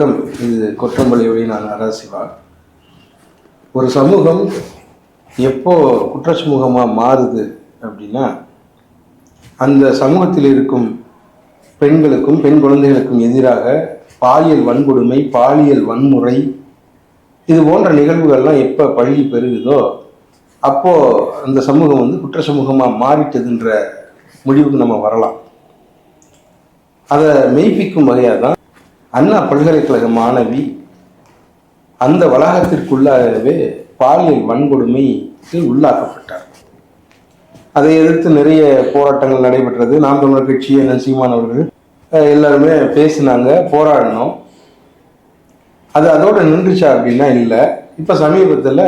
வணக்கம். இது கொற்றம்பள்ளியுடைய நான் நரசிவா ஒரு சமூகம் எப்போ குற்ற சமூகமாக மாறுது அப்படின்னா அந்த சமூகத்தில் இருக்கும் பெண்களுக்கும் பெண் குழந்தைகளுக்கும் எதிராக பாலியல் வன்கொடுமை பாலியல் வன்முறை இது போன்ற நிகழ்வுகள்லாம் எப்போ பள்ளி பெருகுதோ அப்போது அந்த சமூகம் வந்து குற்ற சமூகமாக மாறிட்டதுன்ற முடிவுக்கு நம்ம வரலாம். அதை மெய்ப்பிக்கும் வகையாக தான் அண்ணா பல்கலைக்கழக மாணவி அந்த வளாகத்திற்குள்ளாகவே பாலியல் வன்கொடுமைக்கு உள்ளாக்கப்பட்டார். அதை எதிர்த்து நிறைய போராட்டங்கள் நடைபெற்றது. நாம் தமிழர் கட்சி அண்ணன் சீமான் அவர்கள் எல்லாருமே பேசினாங்க போராடினோம். அது அதோடு நின்றுச்சா அப்படின்னா இல்லை. இப்போ சமீபத்தில்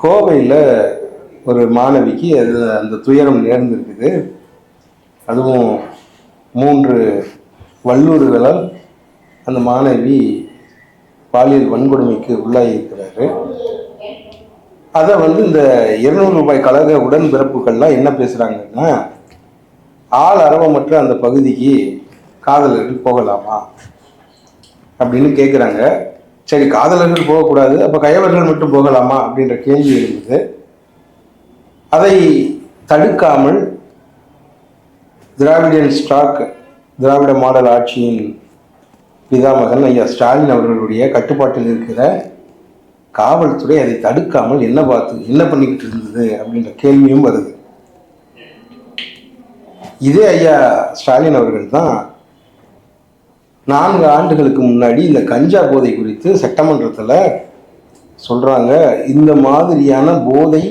கோவையில் ஒரு மாணவிக்கு அது அந்த துயரம் நேர்ந்திருக்குது. அதுவும் மூன்று வல்லூறுகளால் அந்த மாணவி பாலியல் வன்கொடுமைக்கு உள்ளாகி இருக்கிறாரு. அதை வந்து இந்த இருநூறு ரூபாய் கழக உடன்பிறப்புகள்லாம் என்ன பேசுகிறாங்கன்னா ஆள் அரவமற்ற அந்த பகுதிக்கு காதலர்கள் போகலாமா அப்படின்னு கேட்குறாங்க சரி காதலர்கள் போகக்கூடாது அப்போ கயவர்கள் மட்டும் போகலாமா அப்படின்ற கேள்வி எழுந்தது. அதை தடுக்காமல் திராவிடியன் ஸ்டாக் திராவிட மாடல் ஆட்சியின் பிதாமகன் ஐயா ஸ்டாலின் அவர்களுடைய கட்டுப்பாட்டில் இருக்கிற காவல்துறை அதை தடுக்காமல் என்ன பார்த்து என்ன பண்ணிக்கிட்டு இருந்தது அப்படின்ற கேள்வியும் வருது. இதே ஐயா ஸ்டாலின் அவர்கள் தான் நான்கு ஆண்டுகளுக்கு முன்னாடி இந்த கஞ்சா போதை குறித்து சட்டமன்றத்தில் சொல்கிறாங்க இந்த மாதிரியான போதை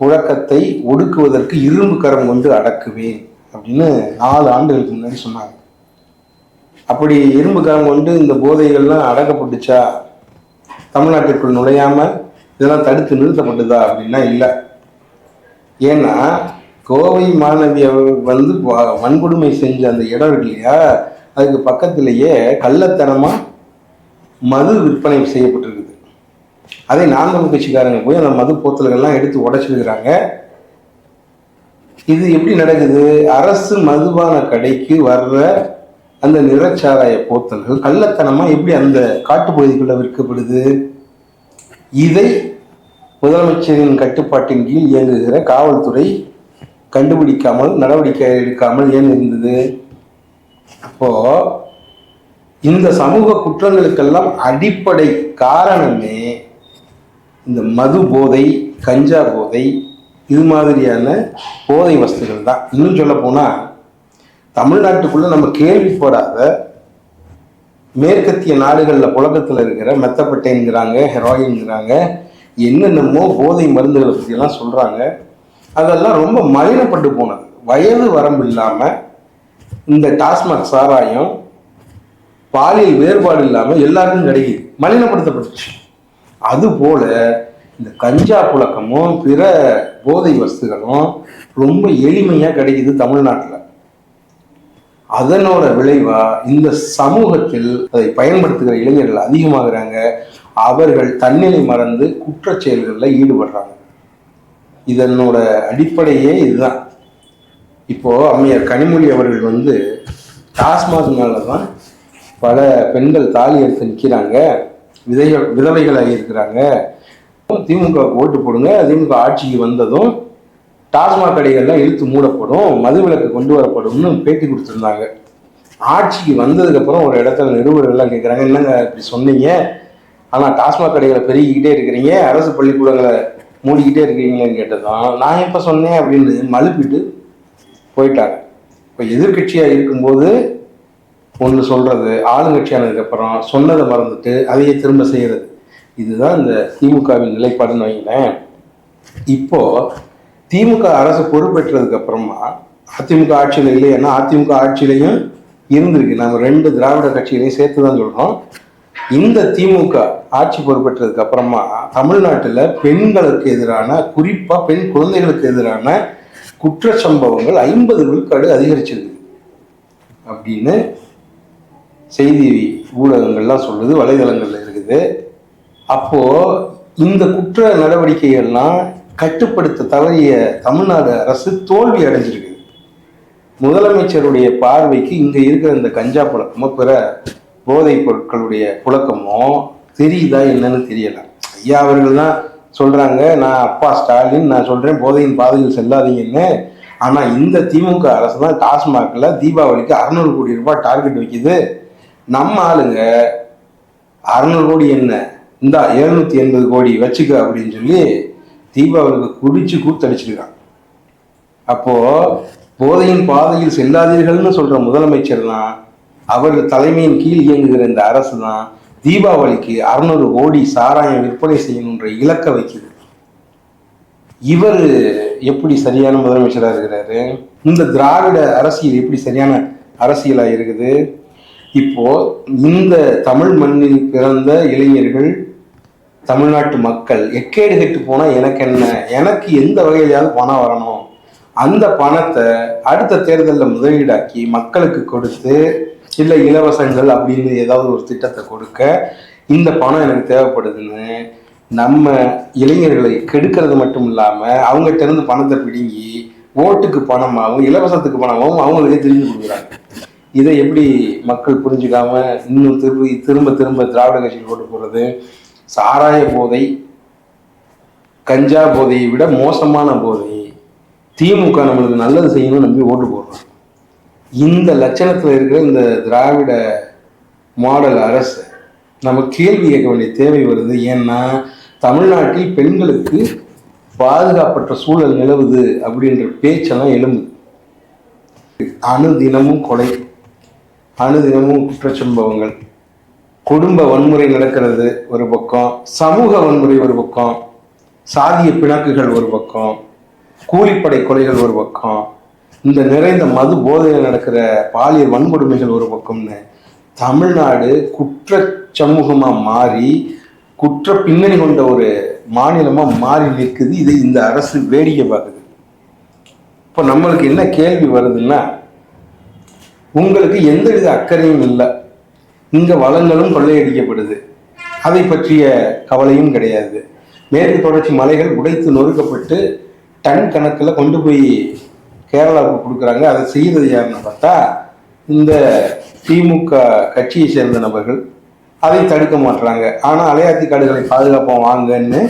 புழக்கத்தை ஒடுக்குவதற்கு இரும்பு கரம் கொண்டு அடக்குவேன் அப்படின்னு நாலு ஆண்டுகளுக்கு முன்னாடி சொன்னாங்க. அப்படி இரும்பு கரம் கொண்டு இந்த போதைகள்லாம் அடக்கப்பட்டுச்சா? தமிழ்நாட்டிற்குள் நுழையாம இதெல்லாம் தடுத்து நிறுத்தப்பட்டதா அப்படின்னா இல்லை. ஏன்னா கோவை மாணவி வந்து வன்கொடுமை செஞ்ச அந்த இடம் இருக்கு இல்லையா? அதுக்கு பக்கத்திலேயே கள்ளத்தனமா மது விற்பனை செய்யப்பட்டிருக்குது. அதை நான்கு கட்சிக்காரங்க போய் அந்த மது போத்தல்கள்லாம் எடுத்து உடைச்சிருக்கிறாங்க. இது எப்படி நடக்குது? அரசு மதுபான கடைக்கு வர்ற அந்த நிறச்சாராய போத்தல்கள் கள்ளத்தனமா எப்படி அந்த காட்டுப்பகுதிக்குள்ள விற்கப்படுது? இதை முதலமைச்சரின் கட்டுப்பாட்டின் கீழ் இயங்குகிற காவல்துறை கண்டுபிடிக்காமல் நடவடிக்கை எடுக்காமல் ஏன் இருந்தது அப்போ இந்த சமூக குற்றங்களுக்கெல்லாம் அடிப்படை காரணமே இந்த மது போதை கஞ்சா போதை இது மாதிரியான போதை வஸ்துகள் தான். இன்னும் சொல்ல போனால் தமிழ்நாட்டுக்குள்ள நம்ம கேள்விப்படாத மேற்கத்திய நாடுகளில் புழக்கத்தில் இருக்கிற மெத்தப்பட்டைங்கிறாங்க ஹெராயின்ங்கிறாங்க என்னென்னமோ போதை மருந்துகளை பற்றியெல்லாம் சொல்கிறாங்க அதெல்லாம் ரொம்ப மலினப்பட்டு போனது. வயது வரம்பு இல்லாமல் இந்த டாஸ்மாக் சாராயம் பாலியல் வேறுபாடு இல்லாமல் எல்லாருக்கும் கிடைக்குது. மலினப்படுத்தப்பட்டுச்சு. அதுபோல் இந்த கஞ்சா புழக்கமும் பிற போதை வஸ்துகளும் ரொம்ப எளிமையாக கிடைக்குது தமிழ்நாட்டில். அதனோட விளைவா இந்த சமூகத்தில் அதை பயன்படுத்துகிற இளைஞர்கள் அதிகமாகிறாங்க. அவர்கள் தன்னிலை மறந்து குற்ற செயல்களில் ஈடுபடுறாங்க. இதனோட அடிப்படையே இதுதான். இப்போ அம்மையார் கனிமொழி அவர்கள் வந்து டாஸ்மாக்னால தான் பல பெண்கள் தாலி எடுத்து நிற்கிறாங்க விதைகள் விதவைகளாகி இருக்கிறாங்க. திமுக ஓட்டு போடுங்க திமுக ஆட்சிக்கு வந்ததும் டாஸ்மாக் கடைகள்லாம் இழுத்து மூடப்படும் மதுவிலக்கு கொண்டு வரப்படும்னு பேட்டி கொடுத்துருந்தாங்க. ஆட்சிக்கு வந்ததுக்கப்புறம் ஒரு இடத்துல நிருபர்கள்லாம் கேட்குறாங்க என்னங்க இப்படி சொன்னீங்க? ஆனால் டாஸ்மாக் கடைகளை பெருகிக்கிட்டே இருக்கிறீங்க அரசு பள்ளிக்கூடங்களை மூடிக்கிட்டே இருக்கிறீங்களேன்னு கேட்டதான் நான் எப்போ சொன்னேன்? அப்படின்னு மழுப்பிட்டு போயிட்டாங்க. இப்போ எதிர்க்கட்சியாக இருக்கும்போது ஒன்று சொல்கிறது ஆளுங்கட்சியானதுக்கப்புறம் சொன்னதை மறந்துட்டு அதையே திரும்ப செய்கிறது இதுதான் இந்த திமுகவின் நிலைப்பாடுன்னு வைங்களேன். இப்போது திமுக அரசு பொறுப்பேற்றதுக்கு அப்புறமா அதிமுக ஆட்சியில் இல்லைன்னா அதிமுக ஆட்சியிலையும் இருந்திருக்கு. நம்ம ரெண்டு திராவிட கட்சிகளையும் சேர்த்து தான் சொல்கிறோம் இந்த திமுக ஆட்சி பொறுப்பேற்றதுக்கு அப்புறமா தமிழ்நாட்டில் பெண்களுக்கு எதிரான குறிப்பாக பெண் குழந்தைகளுக்கு எதிரான குற்ற சம்பவங்கள் ஐம்பது விழுக்காடு அதிகரிச்சிருக்கு. அப்படின்னு செய்தி ஊடகங்கள்லாம் சொல்லுது வலைதளங்களில் இருக்குது. அப்போது இந்த குற்ற நடவடிக்கைகள்லாம் கட்டுப்படுத்த தவறிய தமிழ்நாடு அரசு தோல்வி அடைஞ்சிருக்கு. முதலமைச்சருடைய பார்வைக்கு இங்கே இருக்கிற இந்த கஞ்சா பழக்கமோ பிற போதைப் பொருட்களுடைய புழக்கமோ தெரியுதா என்னன்னு தெரியல. ஐயா அவர்கள் தான் சொல்றாங்க நான் அப்பா ஸ்டாலின் நான் சொல்றேன் போதையின் பாதையில் செல்லாதீங்கன்னு. ஆனால் இந்த திமுக அரசு தான் டாஸ்மாகில் தீபாவளிக்கு அறுநூறு கோடி ரூபாய் டார்கெட் வைக்குது. நம்ம ஆளுங்க அறுநூறு கோடி என்ன? இந்தா எழுநூத்தி எண்பது கோடி வச்சுக்க அப்படின்னு சொல்லி தீபாவளிக்கு குடிச்சு கூத்தடிச்சிருக்கான். அப்போ போதையின் பாதையில் செல்லாதீர்கள்னு சொல்ற முதலமைச்சர் தான் அவர்கள் தலைமையின் கீழ் இயங்குகிற இந்த அரசு தான் தீபாவளிக்கு அறுநூறு கோடி சாராயம் விற்பனை செய்யணுன்ற இலக்க வைக்குது. இவர் எப்படி சரியான முதலமைச்சராக இருக்கிறாரு? இந்த திராவிட அரசியல் எப்படி சரியான அரசியலாக இருக்குது? இப்போ இந்த தமிழ் மண்ணில் பிறந்த இளைஞர்கள் தமிழ்நாட்டு மக்கள் எக்கேடு கெட்டு போனால் எனக்கு என்ன? எனக்கு எந்த வகையிலாவது பணம் வரணும்? அந்த பணத்தை அடுத்த தேர்தலில் முதலீடாக்கி மக்களுக்கு கொடுத்து இல்லை இலவசங்கள் அப்படின்னு ஏதாவது ஒரு திட்டத்தை கொடுக்க இந்த பணம் எனக்கு தேவைப்படுதுன்னு நம்ம இளைஞர்களை கெடுக்கிறது மட்டும் இல்லாமல் அவங்ககிட்ட இருந்து பணத்தை பிடுங்கி ஓட்டுக்கு பணமாகவும் இலவசத்துக்கு பணமாகவும் அவங்களுக்கே தெரிஞ்சு கொடுக்குறாங்க. இதை எப்படி மக்கள் புரிஞ்சுக்காம இன்னும் திரும்பி திரும்ப திரும்ப திராவிட கட்சியில் ஓட்டு போடுறது சாராய போதை கஞ்சா போதையை விட மோசமான போதை. திமுக நம்மளுக்கு நல்லது செய்யணும்னு நம்பி ஓட்டு போடுறோம். இந்த லட்சணத்தில் இருக்கிற இந்த திராவிட மாடல் அரசு நம்ம கேள்வி கேட்க வேண்டிய தேவை வருது. ஏன்னா தமிழ்நாட்டில் பெண்களுக்கு பாதுகாப்பற்ற சூழல் நிலவுது அப்படின்ற பேச்செல்லாம் எழும்புது. அணுதினமும் கொலை அணுதினமும் குற்றச்சம்பவங்கள் குடும்ப வன்முறை நடக்கிறது ஒரு பக்கம் சமூக வன்முறை ஒரு பக்கம் சாதிய பிணக்குகள் ஒரு பக்கம் கூலிப்படை கொலைகள் ஒரு பக்கம் இந்த நிறைந்த மது போதையில் நடக்கிற பாலியல் வன்கொடுமைகள் ஒரு பக்கம்னு தமிழ்நாடு குற்ற சமூகமாக மாறி குற்ற பின்னணி கொண்ட ஒரு மாநிலமாக மாறி நிற்குது. இதை இந்த அரசு வேடிக்கை பார்க்குது. இப்போ நம்மளுக்கு என்ன கேள்வி வருதுன்னா உங்களுக்கு எந்த வித அக்கறையும் இல்லை. இந்த வளங்களும் கொள்ளையடிக்கப்படுது. அதை பற்றிய கவலையும் கிடையாது. மேற்கு தொடர்ச்சி மலைகள் உடைத்து நொறுக்கப்பட்டு டன் கணக்கில் கொண்டு போய் கேரளாவுக்கு கொடுக்குறாங்க. அதை செய்கிறது யாருன்னு பார்த்தா இந்த திமுக கட்சியை சேர்ந்த நபர்கள். அதை தடுக்க மாட்டுறாங்க. ஆனால் அலையாத்தி காடுகளை பாதுகாப்பாக வாங்கன்னு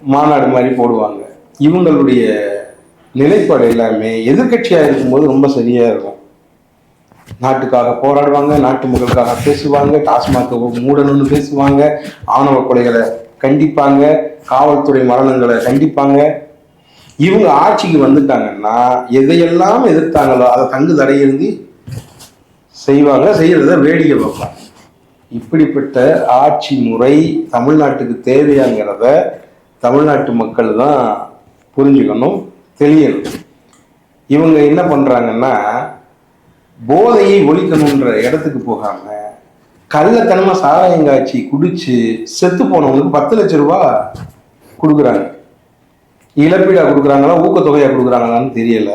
மாநாடு மாதிரி போடுவாங்க. இவங்களுடைய நிலைப்பாடு எல்லாமே எதிர்க்கட்சியாக இருக்கும்போது ரொம்ப சரியாக இருக்கும். நாட்டுக்காக போராடுவாங்க நாட்டு மக்களுக்காக பேசுவாங்க டாஸ்மாக மூடணும்னு பேசுவாங்க ஆணவ கொலைகளை கண்டிப்பாங்க காவல்துறை மரணங்களை கண்டிப்பாங்க. இவங்க ஆட்சிக்கு வந்துட்டாங்கன்னா எதையெல்லாம் எதிர்த்தாங்களோ அதை தங்கு தடையிருந்து செய்வாங்க செய்யறத வேடிக்கை பார்ப்பாங்க. இப்படிப்பட்ட ஆட்சி முறை தமிழ்நாட்டுக்கு தேவையாங்கிறத தமிழ்நாட்டு மக்கள் தான் புரிஞ்சுக்கணும் தெரியணும் இவங்க என்ன பண்ணுறாங்கன்னா போதையை ஒழிக்கணுன்ற இடத்துக்கு போகாம கள்ளத்தனமா சாராயம் காய்ச்சி குடிச்சு செத்து போனவங்களுக்கு பத்து லட்ச ரூபா கொடுக்குறாங்க. இழப்பீடா கொடுக்குறாங்களா ஊக்கத்தொகையா கொடுக்குறாங்களான்னு தெரியல.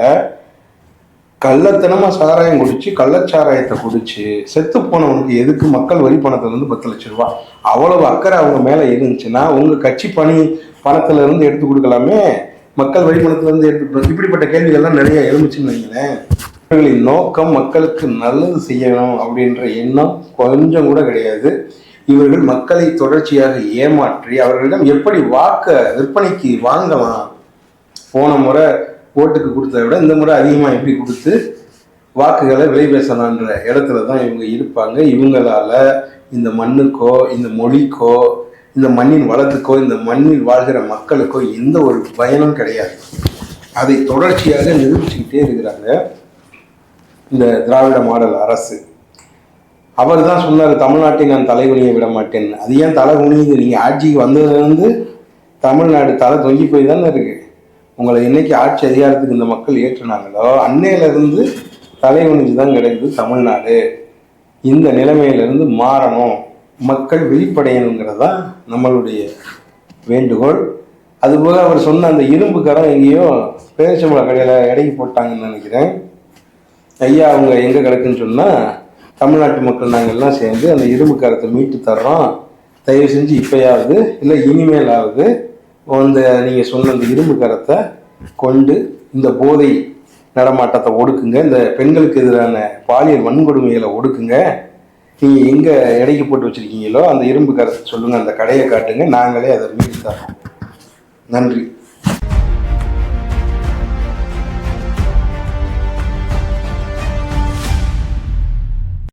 கள்ளத்தனமா சாராயம் குடிச்சு கள்ளச்சாராயத்தை குடிச்சு செத்து போனவனுக்கு எதுக்கு மக்கள் வரி பணத்துல இருந்து பத்து லட்ச ரூபா? அவ்வளவு அக்கறை அவங்க மேல இருந்துச்சுன்னா உங்க கட்சி பணி பணத்துல இருந்து எடுத்து கொடுக்கலாமே? மக்கள் வரி பணத்துல இருந்து எடுத்து இப்படிப்பட்ட கேள்விகள்லாம் நிறைய எழுந்துச்சுன்னு வைங்களேன். இவர்களின் நோக்கம் மக்களுக்கு நல்லது செய்யணும் அப்படின்ற எண்ணம் கொஞ்சம் கூட கிடையாது. இவர்கள் மக்களை தொடர்ச்சியாக ஏமாற்றி அவர்களிடம் எப்படி வாக்க விற்பனைக்கு வாங்கலாம்? போன முறை ஓட்டுக்கு கொடுத்ததை விட இந்த முறை அதிகமாக எப்படி கொடுத்து வாக்குகளை விலை பேசலான்ற இடத்துல தான் இவங்க இருப்பாங்க. இவங்களால இந்த மண்ணுக்கோ இந்த மொழிக்கோ இந்த மண்ணின் வளத்துக்கோ இந்த மண்ணில் வாழ்கிற மக்களுக்கோ எந்த ஒரு பயனும் கிடையாது. அதை தொடர்ச்சியாக நிரூபிச்சுக்கிட்டே இருக்கிறாங்க. இந்த திராவிட மாடல் அரசு. அவர் தான் சொன்னார் தமிழ்நாட்டை நான் தலைகுனிய விட மாட்டேன். அது ஏன் தலை குனியுது? நீங்கள் ஆட்சிக்கு வந்ததுலேருந்து தமிழ்நாடு தலை தொங்கி போய் தானே இருக்கு. உங்களை என்னைக்கு ஆட்சி அதிகாரத்துக்கு இந்த மக்கள் ஏற்றினாங்களோ அன்னையிலிருந்து தலை குனிஞ்சு தான் கிடைக்குது தமிழ்நாடு. இந்த நிலைமையிலிருந்து மாறணும். மக்கள் விழிப்படையணுங்கிறது தான் நம்மளுடைய வேண்டுகோள். அதுபோல் அவர் சொன்ன அந்த இரும்பு கரம் எங்கேயோ பேரிச்சம்பள கடையில் இடைக்கு போட்டாங்கன்னு நினைக்கிறேன். ஐயா அவங்க எங்கே கிடக்குன்னு சொன்னால் தமிழ்நாட்டு மக்கள் நாங்கள் எல்லாம் சேர்ந்து அந்த இரும்பு கரத்தை மீட்டு தர்றோம். தயவு செஞ்சு இப்போயாவது இல்லை இனிமேலாவது அந்த நீங்கள் சொன்ன அந்த இரும்பு கரத்தை கொண்டு இந்த போதை நடமாட்டத்தை ஒடுக்குங்க. இந்த பெண்களுக்கு எதிரான பாலியல் வன்கொடுமைகளை ஒடுக்குங்க. நீங்கள் எங்கே எடைக்கு போட்டு வச்சிருக்கீங்களோ அந்த இரும்பு கரத்தை சொல்லுங்கள் அந்த கடையை காட்டுங்க. நாங்களே அதை மீட்டு தரோம் நன்றி.